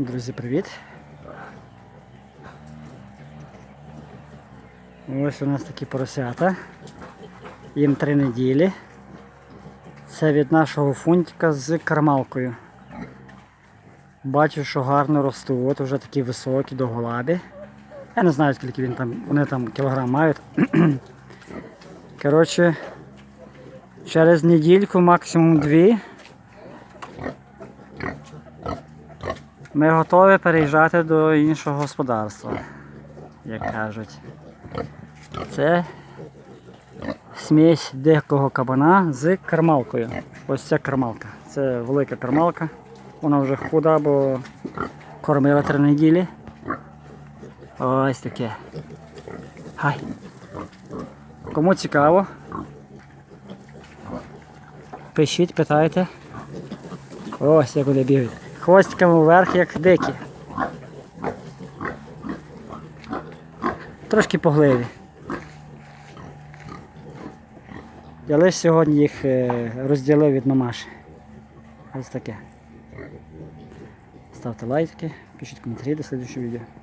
Друзі, привіт! Ось у нас такі поросята. Їм три неділі. Це від нашого фунтика з кармалкою. Бачу, що гарно ростуть, вже такі високі, довголабі. Я не знаю, скільки він там, вони там кілограм мають. Коротше, через недільку, максимум дві. Ми готові переїжджати до іншого господарства, як кажуть. Це смесь дикого кабана з кармалкою. Ось ця кармалка. Це велика кармалка. Вона вже худа, бо кормила три неділі. Ось таке. Хай. Кому цікаво? Пишіть, питайте. Ось як вони бігають. Хвостиками вверх, як дикі. Трошки погливі. Я лише сьогодні їх е, розділив від мамаші. Ось таке. Ставте лайки, пишіть коментарі до слідчого відео.